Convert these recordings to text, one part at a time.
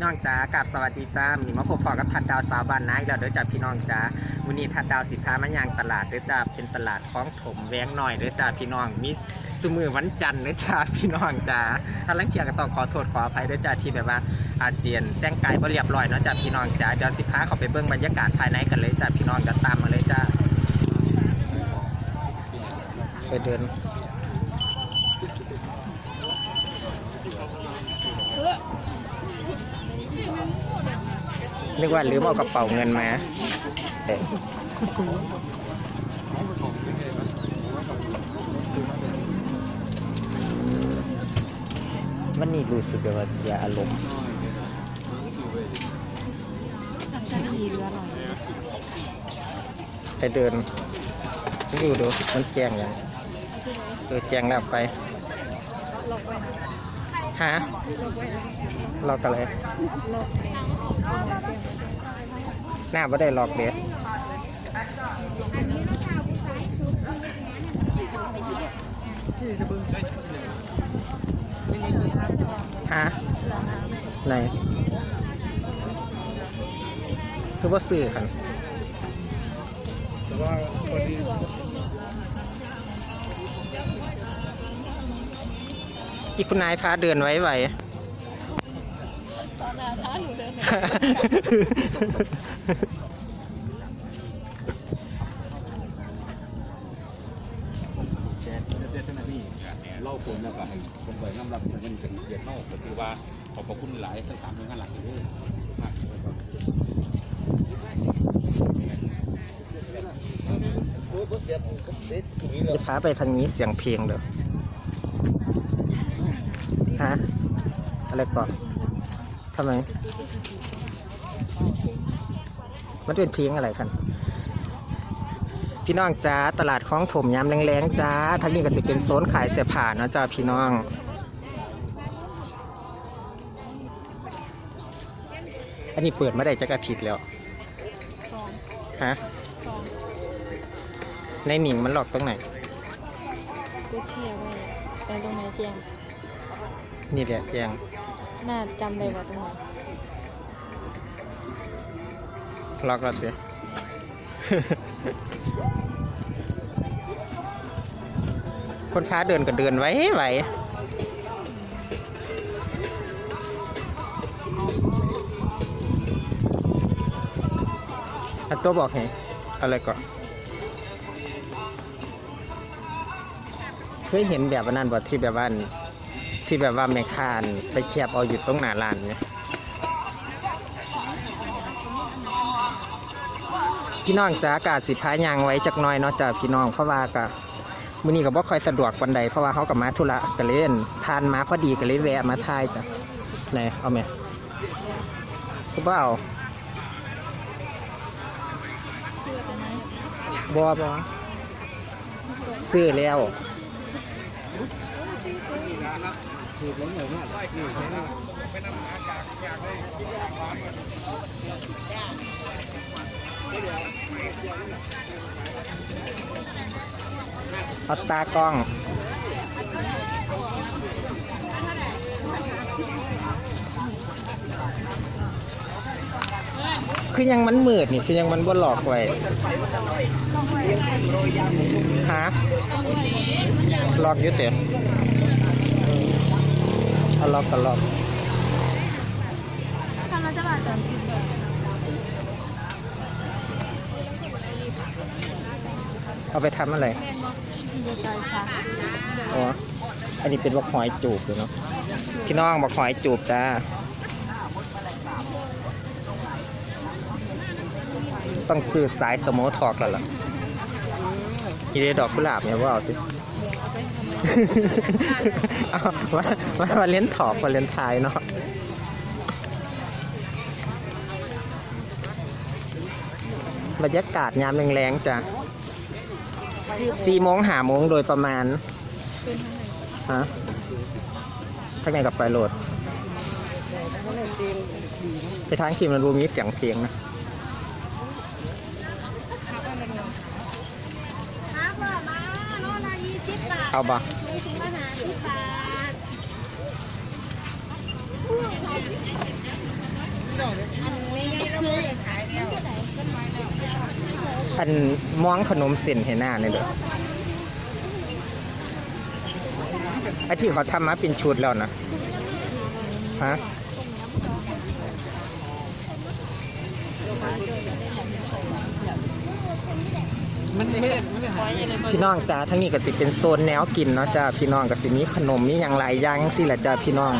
พี่น้องจ้ากับสวัสดีจ้ามีมาพบปอกับทัดดาวสาวบ้านนะอีกแล้วเด้อจ้าพี่น้องจ้าวันนี้ทัดดาวสิพามาย่างตลาดเด้อจ้าเป็นตลาดคลองถมแวงหน่อยเด้อจ้าพี่น้องมีสมือวันจันทร์เด้อจ้าพี่น้องจ้าถ้าลังเคียก็ต้องขอโทษขออภัยเด้อจ้าที่แบบว่าอาเจียนแต่งกายบ่เรียบร้อยเนาะจ้าพี่น้องจ้าเดี๋ยวสิพาเขาไปเบิ่งบรรยากาศภายในกันเลยจ้าพี่น้องเดี๋ยวตามมาเลยจ้าไปเดิน นึกว่าลืมเอากระเป๋าเงินมาเอ๊ะวันนี้รู้สึกว่าเสียอารมณ์จะดีเรือหน่อยไปเดินดูดูมันแจ้งยังเออแจ้งแล้วไปลอกไว้นะฮะลอกไว้นะล็อกกันเลย หน้าไม่ได้หลอกเด็ดถือกระไงดีครับฮะเสือน้ำไหนคือว่าซื้อกันแต่ว่าพอดีอีกคุณนายพาเดินไว้ไหว ตอนนั้นถ้าหนูเดินแจ๊ดเจ๊เจ้าหน้าที่เล่าคนแล้วก็ให้คนไปน้ำรับมันเป็นเกียรติเท่าก็คือว่าขอบพระคุณหลายทั้งสามหน่วยงานหลักเลยจะพาไปทางนี้เสียงเพลงเด้อฮะอะไรก่อนำไม มันเป็นเพลงอะไรกัน พี่น้องจ้าตลาดคลองถมยามแรงๆจ้าทางนี้ก็จะเป็นโซนขายเสื้อผ้าเนาะจ้าพี่น้องอันนี้เปิดมาได้จักอาทิตย์แล้วสองฮะสองในหนิงมันหลอกตรงไหนกูเชียร์ไว้แต่ตรงไหนเจียงนี่แหละแจง น่าจำได้ว่าตรงไหนล็อกแล้วสิคนค้าเดินก็เดินไว้ไว้อันตัวบอกให้อะไรก่อนเคยเห็นแบบว่านั้นบ่ที่แบบว่าน ที่แบบว่าแม่คานไปเคียบเอาอยู่ตรงหน้าร้านเนี่ยพี่น้องจ้าอากาศสิพายางไว้จักน้อยเนาะจ้าพี่น้องเพราะว่ากะมื้อนี้ก็บ่ค่อยสะดวกปานใดเพราะว่าเฮาก็มาธุระก็เล่นผ่านมาพอดีก็เลยแวะมาถ่ายจ้ะไหนเอาแม่กูบ่เอาเอกันไหมบ่บ่ซื้อแล้ว คือล้มเหลยมากคือแค่นั้นเป็นน้ำหนาจากอยากได้เอาตากล้องคือยังมันมืดนี่คือยังมันบ่หลอกไว้ฮะหลอกอยู่เตะเอาห ลอกก็หลอกทำมาจะบาดตอนที่เดินเอาไปทำอะไรอ๋ออันนี้เป็นบักหอยจูบเลยเนาะพี่น้องบักหอยจูบจ้าต้องซื้อสายสโมทอกแล้วล่ะอีเดดอกกุหลาบเนี่ยว่าเอาสิ เอาว่าว่าว่าเล่นถอกว่าเล่นทายเนาะบรรยากาศยามแรงๆจ้ะสี่โมงหาโมงโดยประมาณฮะทางไหนกับไปโหลด ไปทางทีมมันรูมีเสียงเพลงนะ ห้าบาทมาโน่นละยี่สิบบาท เอาบ่มีสิบบาทสิบบาทอันม้องขนมเส้นให้หน้าเลยเด้อไอ้ที่เขาทำมาเป็นชุดแล้วนะฮะ มันเฮ็ดมันหายพี่น้องจ้าทั้งนี้ก็สิเป็นโซนแนวกินเนาะจ้าพี่น้องก็สิมีขนมมีอย่างหลายอย่างสิละจ้าพี่น้อง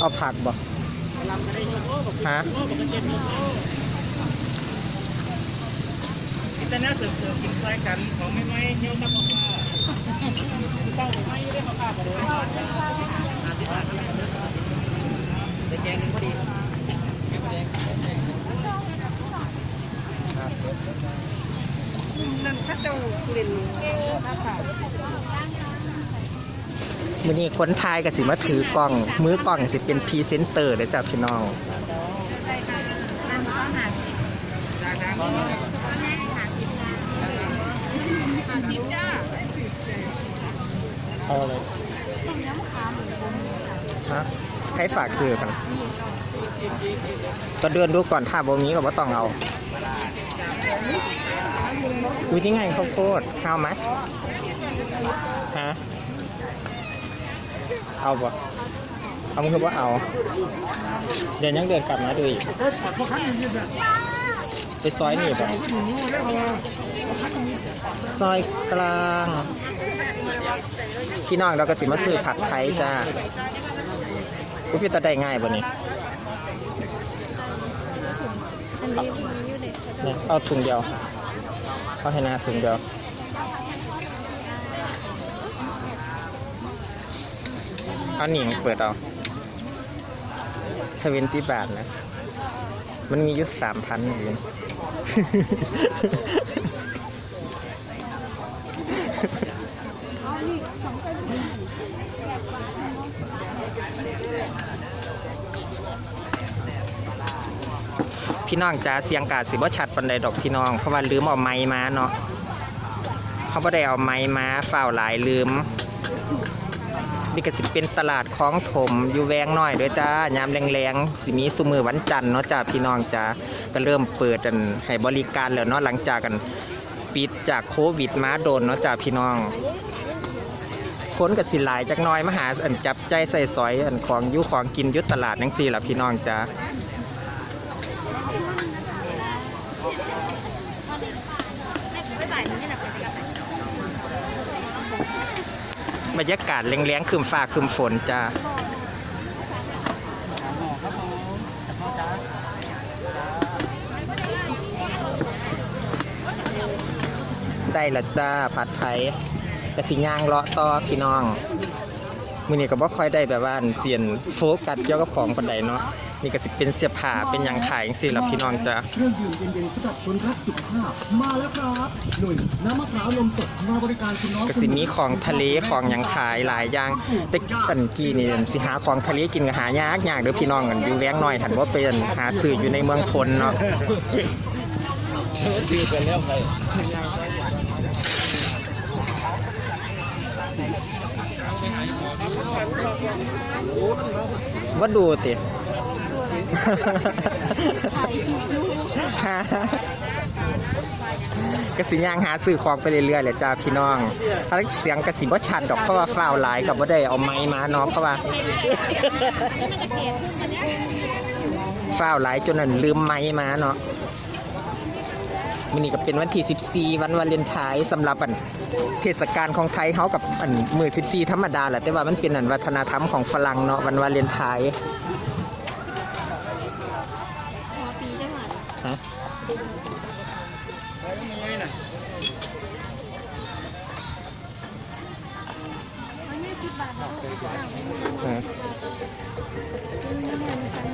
เอาผักบ่ฮะกินแต่หน้าเสือๆกินคล้ายกันของไม่ไม่เหี่ยวกับมะพร้าวเศร้าไม่ได้มะพร้าวกันเลยอาทิตย์ละได้แกงนึงพอดี แกงพอดีนั่นถ้าเจ้ากลิ่นเก่งนะคะมื้อนี้คนไทยก็สิมาถือกล้อง มือกล้องสิเป็นพรีเซนเตอร์เด้อจ้าพี่น้องเอาเลย ฮะให้ฝากซื้อกันก็เดินดูก่อนถ้าบ่มีก็บ่ต้องเอาอุ้ยนี่ไงข้าวโพด how much ฮะเอาบ่เอามึงคือว่าเอา เดี๋ยวยังเดินกลับมาดูอีกไปซอยนี่ป่ะซอยกลาง พี่น้องเราก็สิมาซื้อผักไทยจ้า กูพี่ตาได้ง่ายบ่นี่อันนี้มีอยู่เด็กเนี่ยเอาถุงเดียวเอาให้นาถุงเดียวเอาหนิงเปิดเอาชเวนตี้บาทนะ มันมียุดสามพันอยู่พี่น้ พี่น้องจ้าเสียงกาดสิบ่ชัดปันใดดอกพี่น้อง เพราะว่าลืมเอาไม้มาเนาะเขาบ่ได้เอาไม้มาฝ้าวหลายลืมนี่ก็สิเป็นตลาดคลองถมอยู่แวงน้อยด้วยจ้ายามแรงๆสิมีสุมือวันจันทร์เนาะจ้าพี่น้องจ้าก็เริ่มเปิดกันให้บริการแล้วเนาะหลังจากกันปิดจากโควิดมาโดนเนาะจ้าพี่น้อง คนกับสิหลายจักน้อยมาหาอันจับใจใส่สอยอันของยุของกินยุตลาดนังสี่ล่ะพี่น้องจ้าไม่บ่ายนี้นะบรรยากาศแรงๆคืมฟ้าคืมฝนจ้าได้ละจ้าผัดไทย กระสิย่างเลาะต่อพี่น้องมื้อนี้ก็บ่ค่อยได้แบบว่าอันเสียนโฟกัสเกี่ยวกับของปานใดเนาะนี่ก็สิเป็นเสื้อผ้าเป็นหยังขายจังซี่ล่ะพี่น้องจ้าเครื่องดื่มเย็นๆสำหรับคนรักสุขภาพมาแล้วครับหนุ่ยน้ำมะพร้าวนมสดมาบริการคุณน้องก็สิมีของทะเลของหยังขายหลายอย่างแต่ตันกี้นี่สิหาของทะเลกินก็หายากยากเด้อพี่น้องกันอยู่แวงน้อยหันว่าเป็นหาซื้ออยู่ในเมืองพลเนาะ ดีเป็นเรื่องไป ว่าดูติกสิย่างหาซื้อของไปเรื่อยๆเลยจ้าพี่น้อง ถ้าเสียงกสิบ่ชัดดอกเพราะว่าฟ้าวหลายกับว่าได้เอาไม้มาเนาะเพราะว่าฟ้าวหลายจนนั่นลืมไม้มาเนาะ มันนี่ก็เป็นวันที่ 14 วันวาเลนไทน์สำหรับอันเทศกาลของไทยเขากับอันมือ14 ธรรมดาแหละแต่ว่ามันเป็นอันวัฒนธรรมของฝรั่งเนาะวันวาเลนไทน์หัวปีได้หมดฮะมันไม่สิบบาทแล้วเออน้ำมันกั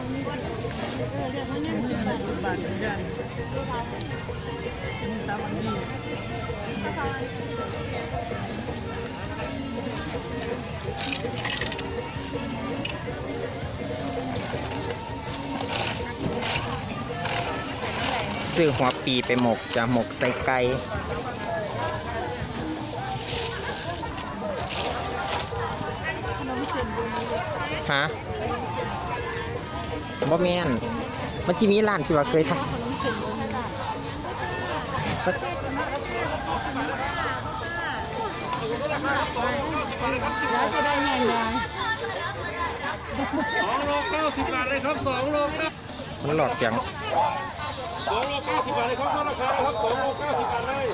ซื้อหัวปีไปหมกจะหมกใส่ไก่ฮะ บ่แม่นมันจะมีร้านที่ว่าเคยทขนมเส้นบุญให้ได้ำแล้วจะได้เงินยังสองโลเก้าสิบบาทเลยครับสองโลเก้ามันหลอกเสียงสองโลเก้าสิบบาทเลยครับราคาครับสองโลเก้าสิบบาทเลย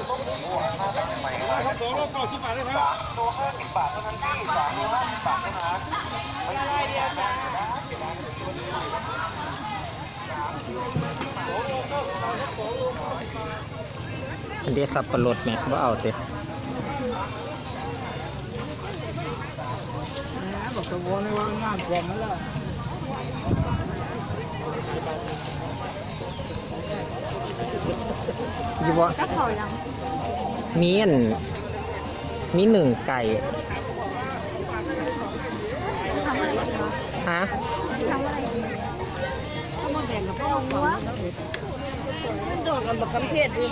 ครับสองโลเก้าสิบบาทเลยครับอัน เดสับปะรดแม่บ่เอาเตะบอกตะวันเลยว่างานกว่ามันละอยู่บ่ก็เขายังมีอันมีหนึ่งไก่ทำอะไรกินวะฮะทำอะไรกินข้าว มันแดงกับข้าวมัวมันโดดกันแบบกำเพดดิ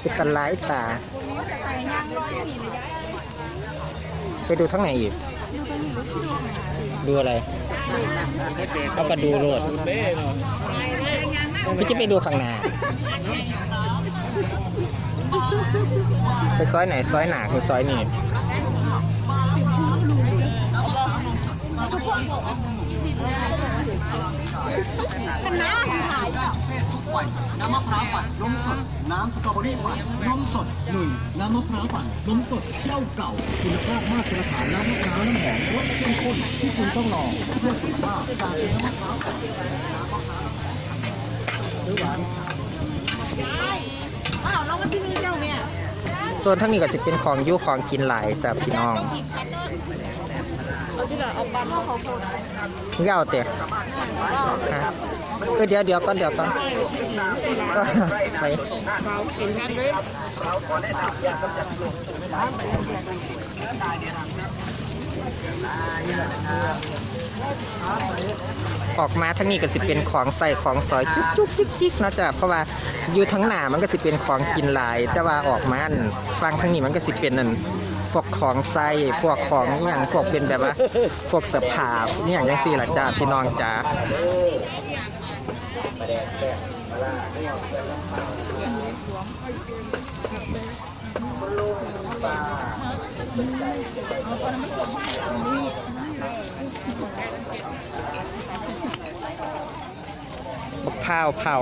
เป็นตะไลตาไก่ย่างร้อยผีเลยไปดูทั้งไหนอีก ดูตรงนี้รถที่ดูหาสิดูอะไรเอาก็ดูโลดเบ้เนาะไม่จะไปดูข้างหน้าไปซอยไหนซอยหนาคือซอยนี่ คณะถ่ายเฟสทุกวัยน้ำมะพร้าวปั่นนมสด น้ำสตรอเบอรี่ปั่นนมสดหนุ่ยน้ำมะพร้าวปั่นนมสดเจ้าเก่า คุณภาพมาตรฐานน้ำมะพร้าวน้ำหอมรสเข้มข้นที่คุณต้องลองเพื่อสุขภาพจากเป็นน้ำมะพร้าวปั่นน้ำมะพร้าวหรือหวานอ้าวแล้ววันที่นึ่เจ้าเนี่ยส่วนทั้งนี้ก็จะเป็นของยู่ของกินหลายจ้ะพี่น้องอ ที่เราเอาปั้นเขาโคตรมึงเอาเตะฮะเออเดี๋ยวเดี๋ยวก่อนเดี๋ยวก่อนไปกินกันเลยออกมาทั้งนี้ก็จะเป็นของใส่ของซอยจุ๊กจุ๊กจิ๊กจิ๊กเนาะจ้ะเพราะว่าอยู่ทั้งหน้ามันก็จะเป็นของกินหลาย แต่ว่าออกมาอันฟังทั้งนี้มันก็จะเป็นนั่น พวกของใส่พวกของอหย่างพวกเป็นแบบว่า พวกเสื้อผ้าอหย่างจังซี่หล่ะจ้าพี่น้องจ้าบักพร้าวเผา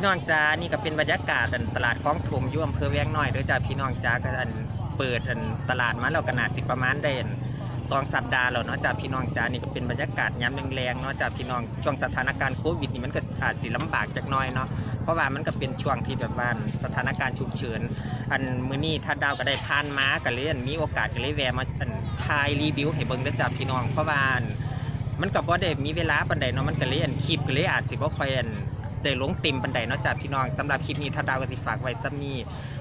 พี่น้องจ้านี่ก็เป็นบรรยากาศอันตลาดคลองถมยู่อำเภอแวงน้อยเด้อจ้าพี่น้องจ้าก็อันเปิดอันตลาดมาแล้วก็น่าสิประมาณได้อันสองสัปดาห์แล้วเนาะจ้าพี่น้องจ้านี่ก็เป็นบรรยากาศยามแรงๆเนาะจ้าพี่น้องช่วงสถานการณ์โควิดนี่มันก็อาจสิลำบากจักน้อยเนาะเพราะว่ามันก็เป็นช่วงที่แบบว่าสถานการณ์ฉุกเฉินอันมื้อนี้ถ้าดาวก็ได้ผ่านมาก็เลยอันมีโอกาสก็เลยแวะมาอันถ่ายรีวิวให้เบิ่งเด้อจ้าพี่น้องเพราะว่ามันก็บ่ได้มีเวลาปานใดเนาะมันก็เลยอันคลิปก็เลยอาจสิบ่ค่อยอัน ได้ลงเต็มปันไดเนาะจ้าพี่น้องสำหรับคลิปนี้ถ้าดาวก็สิฝากไว้ซ้ำนี้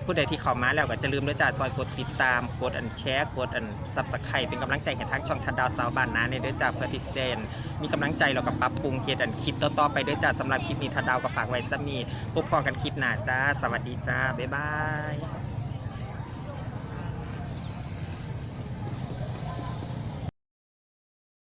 ผู้ใดที่เข้ามาแล้วก็จะลืมด้วยจ้าซอยกดติดตามกดอันแชร์กดอันซับสไครต์เป็นกำลังใจให้ทางช่องทัดดาวสาวบ้านนาในเด้อจ้าเพื่อที่จะได้อันมีกำลังใจแล้วก็ปรับปรุงเหตุอันคลิปต่อๆไปเด้อจ้าสำหรับคลิปนี้ทัดดาวก็ฝากไว้ซ้ำนี้พบพอกันคลิปหน้าจ้าสวัสดีจ้าบ๊ายบาย